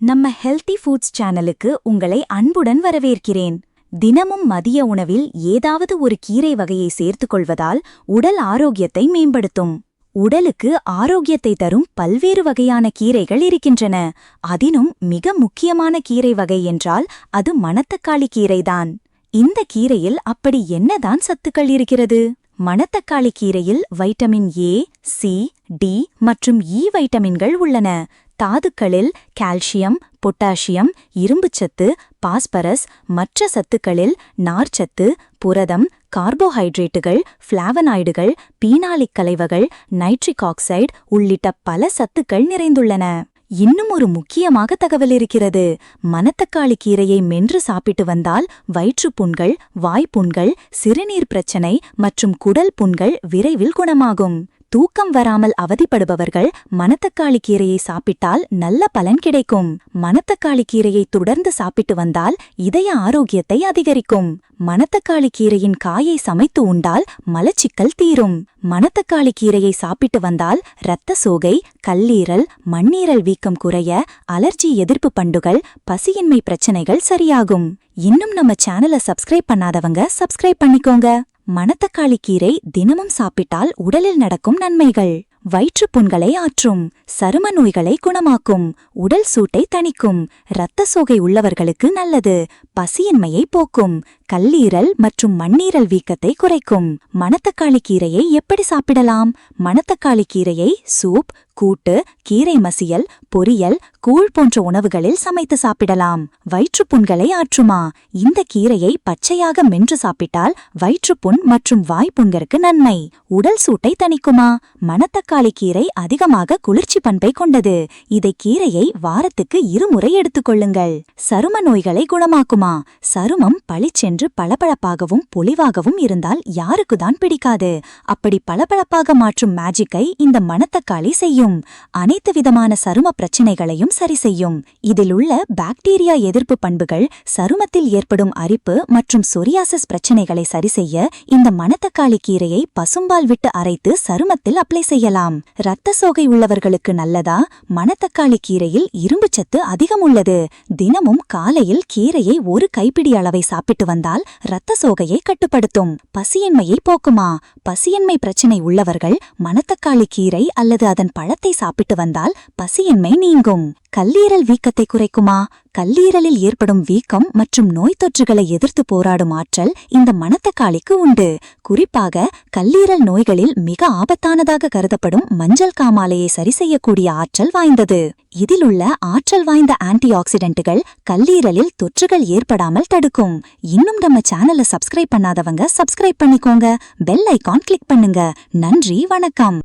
நம்ம healthy foods சேனலுக்கு உங்களை அன்புடன் வரவேற்கிறேன். தினமும் மதிய உணவில் ஏதாவது ஒரு கீரை வகையை சேர்த்துக் கொள்வதால் உடல் ஆரோக்கியத்தை மேம்படுத்தும். உடலுக்கு ஆரோக்கியத்தை தரும் பல்வேறு வகையான கீரைகள் இருக்கின்றன. அதினும் மிக முக்கியமான கீரை வகை என்றால் அது மணத்தக்காளி கீரைதான். இந்த கீரையில் அப்படி என்னதான் சத்துக்கள் இருக்கிறது? மணத்தக்காளி கீரையில் வைட்டமின் ஏ சி டி மற்றும் இ வைட்டமின்கள் உள்ளன. தாதுக்களில் கால்சியம் பொட்டாசியம் இரும்புச்சத்து பாஸ்பரஸ் மற்ற சத்துக்களில் நார்ச்சத்து புரதம் கார்போஹைட்ரேட்டுகள் ஃப்ளாவனாய்டுகள் பீனாலிக் கலைவகள் நைட்ரிக் ஆக்சைடு உள்ளிட்ட பல சத்துக்கள் நிறைந்துள்ளன. இன்னும் ஒரு முக்கியமாக தகவல் இருக்கிறது. மணத்தக்காளி கீரையை மென்று சாப்பிட்டு வந்தால் வயிற்றுப்புண்கள் வாய்ப்புண்கள் சிறுநீர் பிரச்சனை மற்றும் குடல் புண்கள் விரைவில் குணமாகும். தூக்கம் வராமல் அவதிப்படுபவர்கள் மணத்தக்காளி கீரையை சாப்பிட்டால் நல்ல பலன் கிடைக்கும். மணத்தக்காளி கீரையை தொடர்ந்து சாப்பிட்டு வந்தால் இதய ஆரோக்கியத்தை அதிகரிக்கும். மணத்தக்காளி கீரையின் காயை சமைத்து உண்டால் மலச்சிக்கல் தீரும். மணத்தக்காளி கீரையை சாப்பிட்டு வந்தால் இரத்த சோகை கல்லீரல் மண்ணீரல் வீக்கம் குறைய அலர்ஜி எதிர்ப்பு பண்டுகள் பசியின்மை பிரச்சனைகள் சரியாகும். இன்னும் நம்ம சேனலை சப்ஸ்கிரைப் பண்ணாதவங்க சப்ஸ்கிரைப் பண்ணிக்கோங்க. மணத்தக்காளி கீரை தினமும் சாப்பிட்டால் உடலில் நடக்கும் நன்மைகள். வயிற்றுப்புண்களை ஆற்றும் சரும நோய்களை குணமாக்கும் உடல் சூட்டை தணிக்கும் இரத்த சோகை உள்ளவர்களுக்கு நல்லது பசியின்மையை போக்கும் கல்லீரல் மற்றும் மண்ணீரல் வீக்கத்தை குறைக்கும். மணத்தக்காளி கீரையை எப்படி சாப்பிடலாம்? மணத்தக்காளி கீரையை சூப் கூட்டு கீரை மசியல் பொரியல் கூழ் போன்ற உணவுகளில் சமைத்து சாப்பிடலாம். வயிற்றுப்புண்களை ஆற்றுமா? இந்த கீரையை பச்சையாக மென்று சாப்பிட்டால் வயிற்றுப்புண் மற்றும் வாய்ப்புண்கருக்கு நன்மை. உடல் சூட்டை தணிக்குமா? மணத்தக்காளி கீரை அதிகமாக குளிர்ச்சி பண்பை கொண்டது. இதை கீரையை வாரத்துக்கு இருமுறை எடுத்துக்கொள்ளுங்கள். சரும நோய்களை குணமாக்குமா? சருமம் பளிச்சென்று பளபளப்பாகவும் பொலிவாகவும் இருந்தால் யாருக்குதான் பிடிக்காது. அப்படி பளபளப்பாக மாற்றும் மேஜிக்கை இந்த மணத்தக்காளி செய்யும். அனைத்து விதமான சரும பிரச்சினைகளையும் சரி செய்யும். இதில் உள்ள பாக்டீரியா எதிர்ப்பு பண்புகள் சருமத்தில் ஏற்படும் அரிப்பு மற்றும் சொரியாசிஸ் பிரச்சினைகளை சரி செய்ய இந்த மணத்தக்காளி கீரையை பசும்பால் விட்டு அரைத்து சருமத்தில் அப்ளை செய்யலாம். இரத்த சோகை உள்ளவர்களுக்கு நல்லதா? மணத்தக்காளி கீரையில் இரும்புச்சத்து அதிகம் உள்ளது தினமும் காலையில் கீரையை ஒரு கைப்பிடி அளவை சாப்பிட்டு வந்தால் இரத்த சோகையை கட்டுப்படுத்தும். பசியின்மையை போக்குமா? பசியின்மை பிரச்சினை உள்ளவர்கள் மணத்தக்காளி கீரை அல்லது அதன் பழத்தை சாப்பிட்டு வந்தால் பசியின்மை நீங்கும். கல்லீரல் வீக்கத்தை குறைக்குமா? கல்லீரலில் ஏற்படும் வீக்கம் மற்றும் நோய் தொற்றுகளை எதிர்த்து போராடும் ஆற்றல் இந்த மணத்தக்காளிக்கு உண்டு. குறிப்பாக கல்லீரல் நோய்களில் மிக ஆபத்தானதாக கருதப்படும் மஞ்சள் காமாலையை சரி செய்யக்கூடிய ஆற்றல் வாய்ந்தது. இதிலுள்ள ஆற்றல் வாய்ந்த ஆன்டி ஆக்சிடென்ட்டுகள் கல்லீரலில் தொற்றுகள் ஏற்படாமல் தடுக்கும். இன்னும் நம்ம சேனலை சப்ஸ்கிரைப் பண்ணாதவங்க சப்ஸ்கிரைப் பண்ணிக்கோங்க. பெல் ஐகான் கிளிக் பண்ணுங்க. நன்றி வணக்கம்.